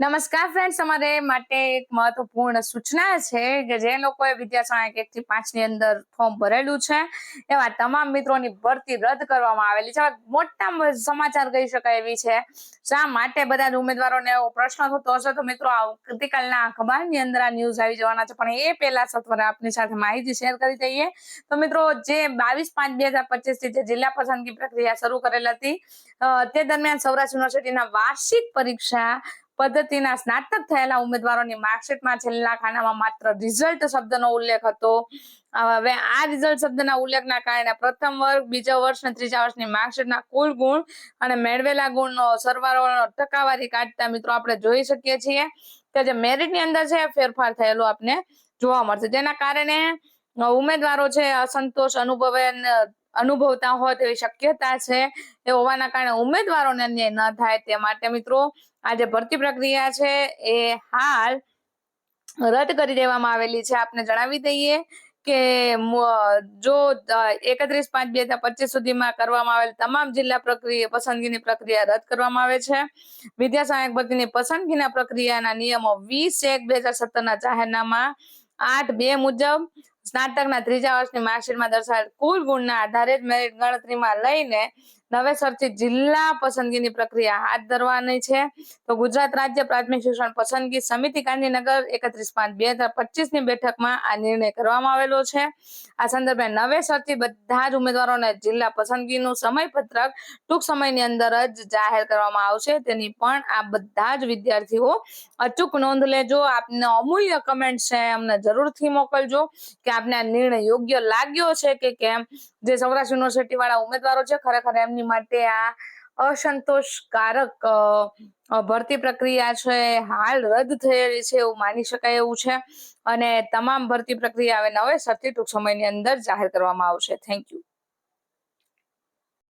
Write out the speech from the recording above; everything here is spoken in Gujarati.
નમસ્કાર ફ્રેન્ડ્સ અમારે માટે એક મહત્વપૂર્ણ સૂચના છે કે જે લોકોએ વિદ્યાશાળા એક થી પાંચની અંદર ફોર્મ ભરેલું છે, એવા તમામ મિત્રોની ભરતી રદ કરવામાં આવેલી છે. મોટા સમાચાર કહી શકાય એવી છે, શા માટે બધા ઉમેદવારોને એવો પ્રશ્ન થતો હશે? તો મિત્રો આવતીકાલના અખબારની અંદર આ ન્યૂઝ આવી જવાના છે, પણ એ પહેલા સત્વરે આપની સાથે માહિતી શેર કરી દઈએ. તો મિત્રો, જે બાવીસ પાંચ બે હજાર પચીસથી જે જિલ્લા પસંદગી પ્રક્રિયા શરૂ કરેલ હતી તે દરમિયાન સૌરાષ્ટ્ર યુનિવર્સિટીના વાર્ષિક પરીક્ષા પદ્ધતિના સ્નાતક થયેલા ઉમેદવારોની માર્કશીટમાં છેલ્લા ખાનામાં માત્ર રિઝલ્ટ શબ્દનો ઉલ્લેખ હતો. હવે આ રિઝલ્ટ શબ્દના ઉલ્લેખના કારણે પ્રથમ વર્ગ, બીજા વર્ષ અને ત્રીજા વર્ષની માર્કશીટના કુલ ગુણ અને મેળવેલા ગુણનો સરવાળો ટકાવારી કાઢતા મિત્રો આપણે જોઈ શકીએ છીએ કે જે મેરિટની અંદર છે, ફેરફાર થયેલો આપને જોવા મળશે. જેના કારણે ઉમેદવારો છે, અસંતોષ અનુભવે અને અનુભવતા હોય તેવી શક્યતા છે. એ હોવાના કારણે ઉમેદવારોને અન્યાય ન થાય તે માટે મિત્રો આ જે ભરતી પ્રક્રિયા છે. એ હાલ રદ કરી દેવામાં આવેલી છે. આપને જણાવી દઈએ કે જો એકત્રીસ પાંચ બે હજાર પચીસ સુધીમાં કરવામાં આવેલ તમામ જિલ્લા પ્રક્રિયા, પસંદગીની પ્રક્રિયા રદ કરવામાં આવે છે. વિદ્યા સહાયક ભરતીની પસંદગીના પ્રક્રિયાના નિયમો વીસ એક બે હજાર સત્તરના જાહેરનામા આઠ બે મુજબ સ્નાતકના ત્રીજા વર્ષની માર્કશીટમાં દર્શાવેલ કુલ ગુણના આધારે જ મેરિટ ગણતરીમાં લઈને નવેસરથી જિલ્લા પસંદગીની પ્રક્રિયા હાથ ધરવાની છે. તો ગુજરાત રાજ્ય પ્રાથમિક શિક્ષણ પસંદગી સમિતિ ગાંધીનગર એકત્રીસ પાંચ બે હજાર પચીસની બેઠકમાં આ નિર્ણય કરવામાં આવેલો છે. આ સંદર્ભે નવેસરથી બધા જ ઉમેદવારોને જિલ્લા પસંદગીનું સમયપત્રક ટૂંક સમયની અંદર જ જાહેર કરવામાં આવશે. તેની પણ આ બધા જ વિદ્યાર્થીઓ અચૂક નોંધ લેજો. આપને અમૂલ્ય કમેન્ટ છે, અમને જરૂરથી મોકલજો કે આપને આ નિર્ણય યોગ્ય લાગ્યો છે કે કેમ? જે સૌરાષ્ટ્ર યુનિવર્સિટી વાળા ઉમેદવારો છે, ખરેખર એમની માટે આ અસંતોષકારક ભરતી પ્રક્રિયા છે, હાલ રદ થયેલી છે એવું માની શકાય એવું છે. અને તમામ ભરતી પ્રક્રિયા હવે નવેસરથી ટૂંક સમયની અંદર જાહેર કરવામાં આવશે. Thank you